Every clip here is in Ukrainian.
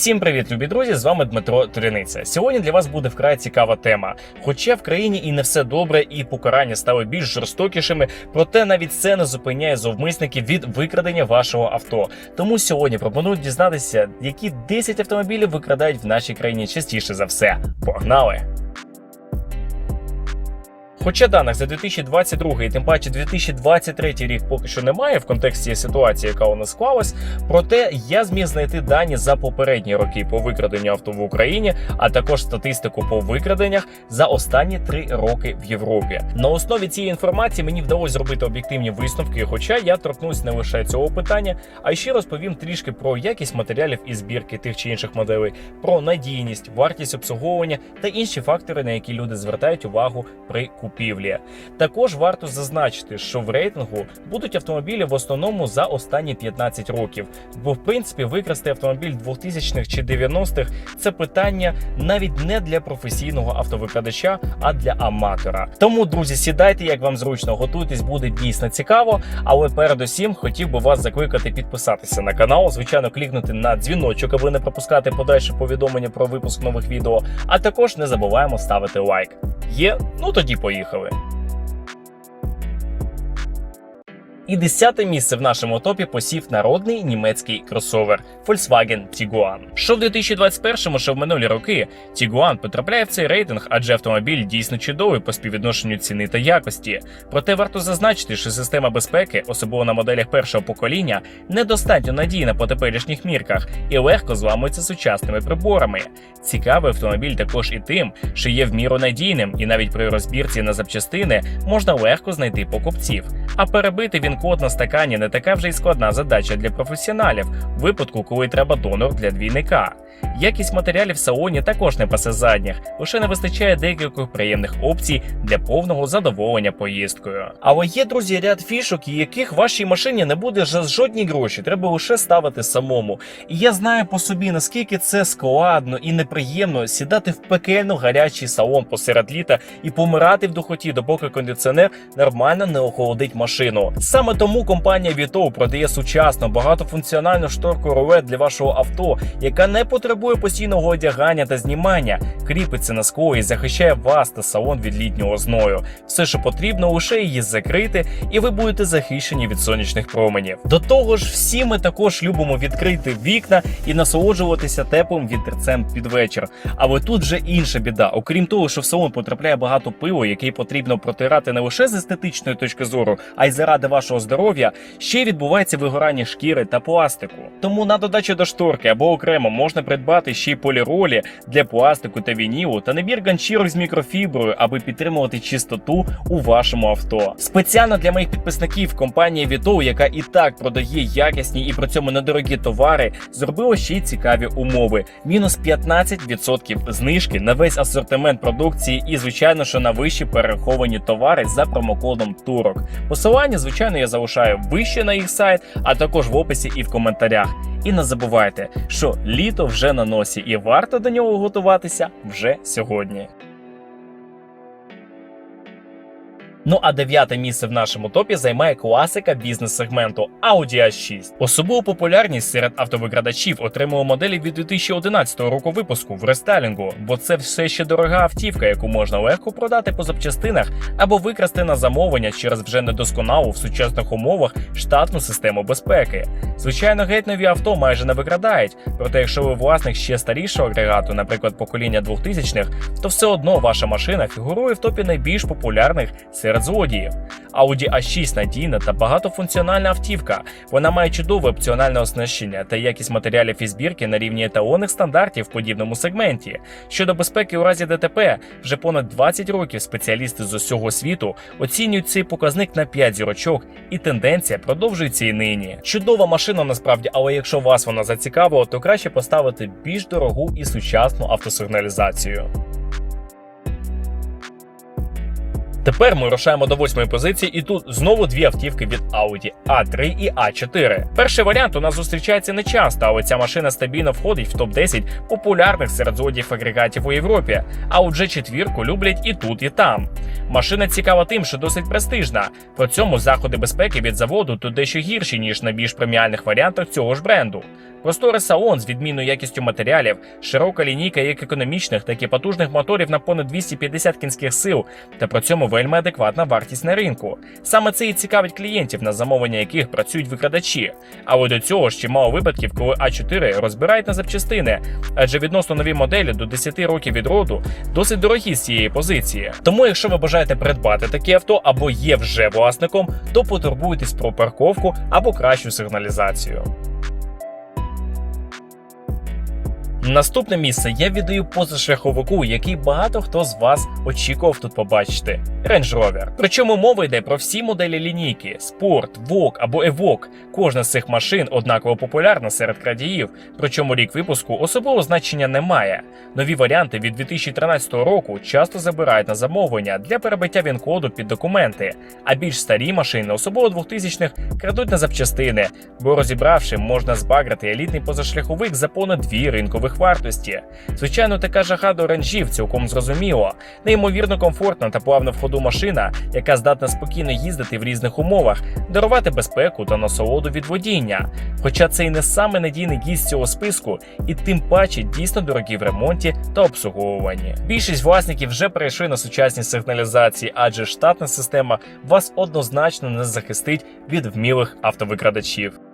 Всім привіт, любі друзі! З вами Дмитро Туряниця. Сьогодні для вас буде вкрай цікава тема. Хоча в країні і не все добре, і покарання стали більш жорстокішими, проте навіть це не зупиняє зовмисників від викрадення вашого авто. Тому сьогодні пропоную дізнатися, які 10 автомобілів викрадають в нашій країні частіше за все. Погнали! Хоча даних за 2022 і тим паче 2023 рік поки що немає в контексті ситуації, яка у нас склалась, проте я зміг знайти дані за попередні роки по викраденню авто в Україні, а також статистику по викраденнях за останні три роки в Європі. На основі цієї інформації мені вдалося зробити об'єктивні висновки. Хоча я торкнусь не лише цього питання, а ще розповім трішки про якість матеріалів і збірки тих чи інших моделей, про надійність, вартість обслуговування та інші фактори, на які люди звертають увагу при купівлі. Також варто зазначити, що в рейтингу будуть автомобілі в основному за останні 15 років. Бо в принципі викрасти автомобіль 2000-х чи 90-х – це питання навіть не для професійного автовикрадача, а для аматора. Тому, друзі, сідайте, як вам зручно, готуйтесь, буде дійсно цікаво. Але передусім хотів би вас закликати підписатися на канал, звичайно, клікнути на дзвіночок, аби не пропускати подальше повідомлення про випуск нових відео. А також не забуваємо ставити лайк. Є? Ну тоді поїхали. Поїхали. І десяте місце в нашому топі посів народний німецький кросовер Volkswagen Tiguan. Що в 2021-му, що в минулі роки, Tiguan потрапляє в цей рейтинг, адже автомобіль дійсно чудовий по співвідношенню ціни та якості. Проте варто зазначити, що система безпеки, особливо на моделях першого покоління, недостатньо надійна по теперішніх мірках і легко зламується сучасними приборами. Цікавий автомобіль також і тим, що є в міру надійним, і навіть при розбірці на запчастини можна легко знайти покупців. А перебити він код на стакані не така вже й складна задача для професіоналів, в випадку, коли треба донор для двійника. Якість матеріалів в салоні також не пасе задніх, лише не вистачає деяких приємних опцій для повного задоволення поїздкою. Але є, друзі, ряд фішок, яких вашій машині не буде за жодні гроші, треба лише ставити самому. І я знаю по собі, наскільки це складно і неприємно сідати в пекельно гарячий салон посеред літа і помирати в духоті, допоки кондиціонер нормально не охолодить машину. Саме тому компанія Vito продає сучасну багатофункціональну шторку рулет для вашого авто, яка не потребує постійного одягання та знімання, кріпиться на скло і захищає вас та салон від літнього зною. Все, що потрібно, лише її закрити, і ви будете захищені від сонячних променів. До того ж, всі ми також любимо відкрити вікна і насолоджуватися теплим вітерцем під вечір. Але тут вже інша біда. Окрім того, що в салон потрапляє багато пилу, який потрібно протирати не лише з естетичної точки зору, а й заради вашого здоров'я, ще відбувається вигорання шкіри та пластику. Тому на додачу до шторки або окремо можна придбати ще й поліролі для пластику та вінілу та набір ганчірок з мікрофіброю, аби підтримувати чистоту у вашому авто. Спеціально для моїх підписників компанія Vito, яка і так продає якісні і при цьому недорогі товари, зробила ще й цікаві умови: мінус 15% знижки на весь асортимент продукції, і звичайно, що на вищі перераховані товари за промокодом турок. Посилання, звичайно, я залишаю вище на їх сайт, а також в описі і в коментарях. І не забувайте, що літо вже на носі, і варто до нього готуватися вже сьогодні. Ну а дев'яте місце в нашому топі займає класика бізнес-сегменту Audi A6. Особливу популярність серед автовикрадачів отримала моделі від 2011 року випуску в рестайлінгу, бо це все ще дорога автівка, яку можна легко продати по запчастинах або викрасти на замовлення через вже недосконалу в сучасних умовах штатну систему безпеки. Звичайно, геть нові авто майже не викрадають, проте якщо ви власник ще старішого агрегату, наприклад, покоління 2000-х, то все одно ваша машина фігурує в топі найбільш популярних серед злодіїв. Audi A6 надійна та багатофункціональна автівка. Вона має чудове опціональне оснащення та якість матеріалів і збірки на рівні еталонних стандартів в подібному сегменті. Щодо безпеки у разі ДТП, вже понад 20 років спеціалісти з усього світу оцінюють цей показник на 5 зірочок, і тенденція продовжується і нині. Чудова машина насправді, але якщо вас вона зацікавила, то краще поставити більш дорогу і сучасну автосигналізацію. Тепер ми рушаємо до восьмої позиції, і тут знову дві автівки від Audi A3 і A4. Перший варіант у нас зустрічається не часто, але ця машина стабільно входить в топ 10 популярних серед злодіїв агрегатів у Європі. А отже, четвірку люблять і тут, і там. Машина цікава тим, що досить престижна. При цьому заходи безпеки від заводу тут дещо гірші ніж на більш преміальних варіантах цього ж бренду. Просторий салон з відмінною якістю матеріалів, широка лінійка як економічних, так і потужних моторів на понад 250 кінських сил, та при цьому вельми адекватна вартість на ринку. Саме це і цікавить клієнтів, на замовлення яких працюють викрадачі. Але до цього ж чимало випадків, коли А4 розбирають на запчастини, адже відносно нові моделі до 10 років від роду досить дорогі з цієї позиції. Тому, якщо ви бажаєте придбати таке авто або є вже власником, то потурбуйтесь про парковку або кращу сигналізацію. Наступне місце я віддаю позашляховику, який багато хто з вас очікував тут побачити. Range Rover. Причому мова йде про всі моделі лінійки: Sport, Vogue або Evoque. Кожна з цих машин однаково популярна серед крадіїв, причому рік випуску особливого значення немає. Нові варіанти від 2013 року часто забирають на замовлення для перебиття він-коду під документи, а більш старі машини, особливо 2000-х, крадуть на запчастини, бо розібравши, можна збаграти елітний позашляховик за понад дві ринкових вартості. Звичайно, така жага до ранжів цілком зрозуміло. Неймовірно комфортна та плавна в ходу машина, яка здатна спокійно їздити в різних умовах, дарувати безпеку та насолоду від водіння. Хоча це і не саме надійний гість цього списку, і тим паче дійсно дорогі в ремонті та обслуговуванні. Більшість власників вже перейшли на сучасні сигналізації, адже штатна система вас однозначно не захистить від вмілих автовикрадачів.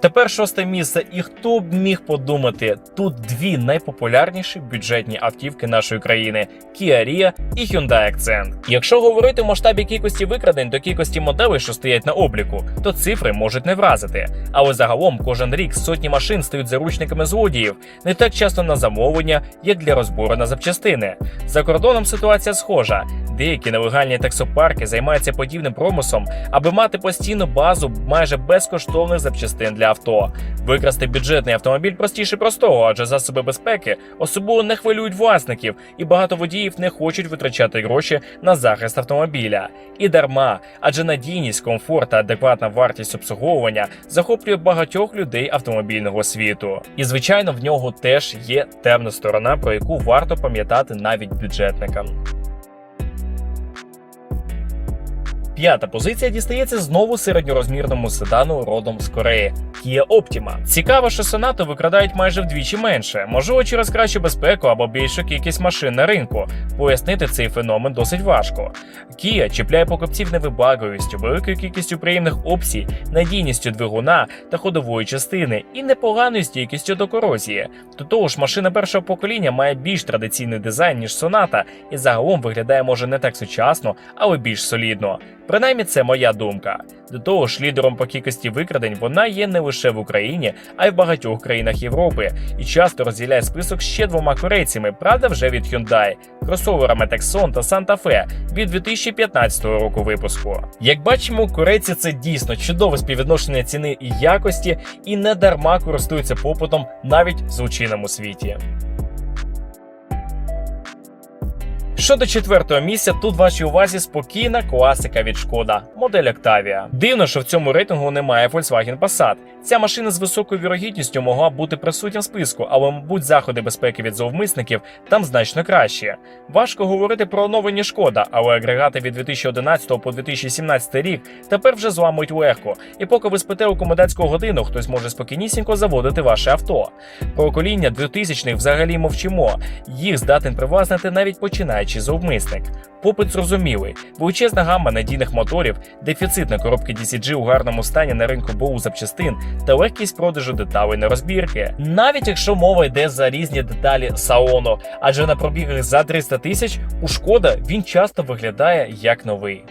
Тепер шосте місце, і хто б міг подумати, тут дві найпопулярніші бюджетні автівки нашої країни Kia Rio і Hyundai Accent. Якщо говорити в масштабі кількості викрадень до кількості моделей, що стоять на обліку, то цифри можуть не вразити. Але загалом кожен рік сотні машин стають заручниками злодіїв, не так часто на замовлення, як для розбору на запчастини. За кордоном ситуація схожа. Деякі нелегальні таксопарки займаються подібним промислом, аби мати постійну базу майже безкоштовних запчастин для авто. Викрасти бюджетний автомобіль простіше простого, адже засоби безпеки особливо не хвилюють власників, і багато водіїв не хочуть витрачати гроші на захист автомобіля. І дарма, адже надійність, комфорт та адекватна вартість обслуговування захоплює багатьох людей автомобільного світу. І звичайно, в нього теж є темна сторона, про яку варто пам'ятати навіть бюджетникам. П'ята позиція дістається знову середньорозмірному седану родом з Кореї Kia Optima. Цікаво, що Sonata викрадають майже вдвічі менше, можливо, через кращу безпеку або більшу кількість машин на ринку. Пояснити цей феномен досить важко. Kia чіпляє покупців невибагливістю, великою кількістю приємних опцій, надійністю двигуна та ходової частини і непоганою стійкістю до корозії. До того ж, машина першого покоління має більш традиційний дизайн ніж Sonata, і загалом виглядає може не так сучасно, але більш солідно. Принаймні, це моя думка. До того ж, лідером по кількості викрадень вона є не лише в Україні, а й в багатьох країнах Європи, і часто розділяє список ще двома корейцями, правда, вже від Hyundai, кросоверами Tucson та Santa Fe від 2015 року випуску. Як бачимо, корейці це дійсно чудове співвідношення ціни і якості, і не дарма користуються попитом навіть в злочинному світі. Щодо четвертого місця, тут вашій увазі спокійна класика від шкода, модель Octavia. Дивно, що в цьому рейтингу немає Volkswagen Passat. Ця машина з високою вірогідністю могла б бути присутня в списку, але, мабуть, заходи безпеки від зловмисників там значно кращі. Важко говорити про оновлені шкода, але агрегати від 2011 по 2017 рік тепер вже зламують легко. І поки ви спите у комендантську годину, хтось може спокійнісінько заводити ваше авто. Про окоління 2000-х взагалі мовчимо. Їх здатен привласнити навіть починаючи зловмисник. Попит зрозумілий, величезна гамма надійних моторів, дефіцит на коробки DCG у гарному стані на ринку БУ запчастин та легкість продажу деталей на розбірки. Навіть якщо мова йде за різні деталі салону, адже на пробігах за 300 тисяч у шкода він часто виглядає як новий.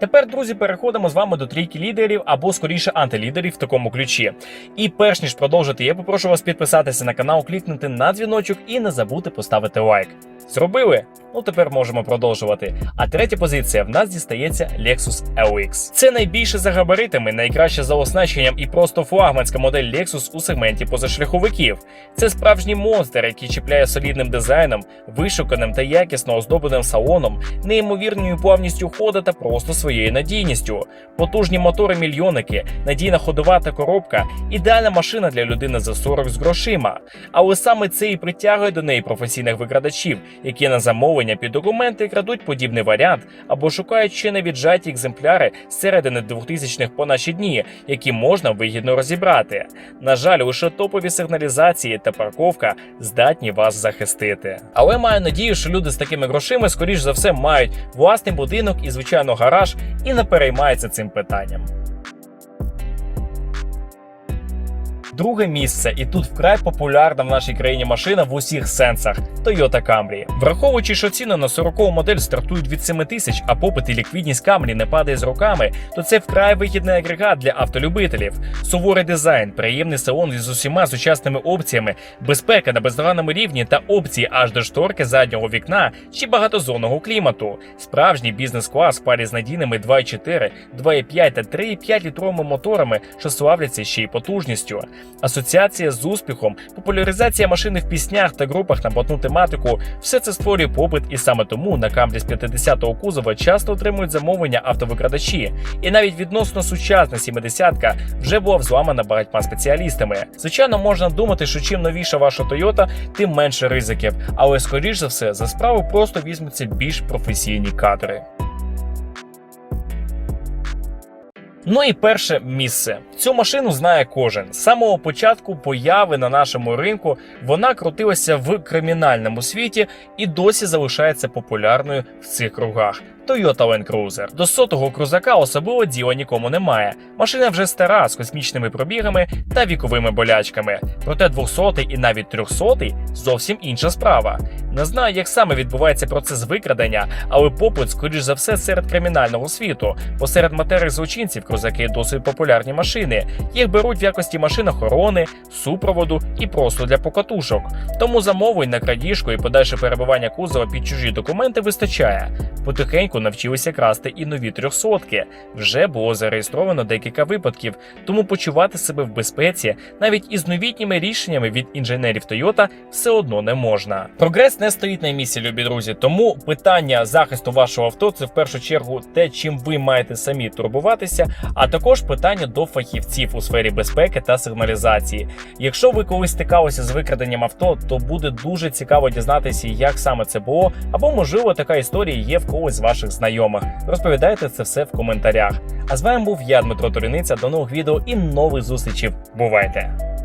Тепер, друзі, переходимо з вами до трійки лідерів або скоріше антилідерів в такому ключі. І перш ніж продовжити, я попрошу вас підписатися на канал, клікнути на дзвіночок і не забути поставити лайк. Зробили? Ну тепер можемо продовжувати. А третя позиція в нас дістається Lexus LX. Це найбільше за габаритами, найкраще за оснащенням і просто флагманська модель Lexus у сегменті позашляховиків. Це справжній монстр, який чіпляє солідним дизайном, вишуканим та якісно оздобленим салоном, неймовірною плавністю хода та просто своєю надійністю. Потужні мотори-мільйонники, надійна ходова та коробка ідеальна машина для людини за 40 з грошима. Але саме це і притягує до неї професійних викрадачів, які на замовлення під документи крадуть подібний варіант або шукають ще не віджаті екземпляри з середини 2000-х по наші дні, які можна вигідно розібрати. На жаль, лише топові сигналізації та парковка здатні вас захистити. Але маю надію, що люди з такими грошима, скоріш за все, мають власний будинок і звичайно гараж, і не переймається цим питанням. Друге місце, і тут вкрай популярна в нашій країні машина в усіх сенсах Toyota Camry. Враховуючи, що ціни на 40 модель стартують від 7 тисяч, а попит і ліквідність Camry не падає з роками, то це вкрай вигідний агрегат для автолюбителів. Суворий дизайн, приємний салон з усіма сучасними опціями, безпека на бездоганному рівні та опції аж до шторки заднього вікна чи багатозонного клімату. Справжній бізнес-клас парі з надійними 2,4, 2,5 та 3,5 літровими моторами, що славляться ще й потужністю. Асоціація з успіхом, популяризація машини в піснях та групах на ботну тематику все це створює попит, і саме тому на камрі з 50-го кузова часто отримують замовлення автовикрадачі. І навіть відносно сучасна 70-ка вже була взламана багатьма спеціалістами. Звичайно, можна думати, що чим новіша ваша Toyota, тим менше ризиків, але скоріш за все за справу просто візьмуться більш професійні кадри. Ну і перше місце. Цю машину знає кожен. З самого початку появи на нашому ринку вона крутилася в кримінальному світі і досі залишається популярною в цих кругах. Toyota Land Cruiser. До сотого крузака особливо діла нікому немає. Машина вже стара з космічними пробігами та віковими болячками. Проте 200 і навіть 300 зовсім інша справа. Не знаю, як саме відбувається процес викрадення, але попит, скоріш за все, серед кримінального світу. Бо серед материх злочинців крузаки досить популярні машини. Їх беруть в якості машин охорони, супроводу і просто для покатушок. Тому замовлень на крадіжку і подальше перебування кузова під чужі документи вистачає. Потихеньку навчилися красти і нові трьохсотки. Вже було зареєстровано декілька випадків, тому почувати себе в безпеці навіть із новітніми рішеннями від інженерів Toyota все одно не можна. Прогрес не стоїть на місці, любі друзі. Тому питання захисту вашого авто це в першу чергу те, чим ви маєте самі турбуватися, а також питання до фахівців у сфері безпеки та сигналізації. Якщо ви колись стикалися з викраденням авто, то буде дуже цікаво дізнатися, як саме це було, або можливо така історія є в когось з ваших знайомих. Розповідайте це все в коментарях. А з вами був я, Дмитро Туриниця. До нових відео і нових зустрічей. Бувайте!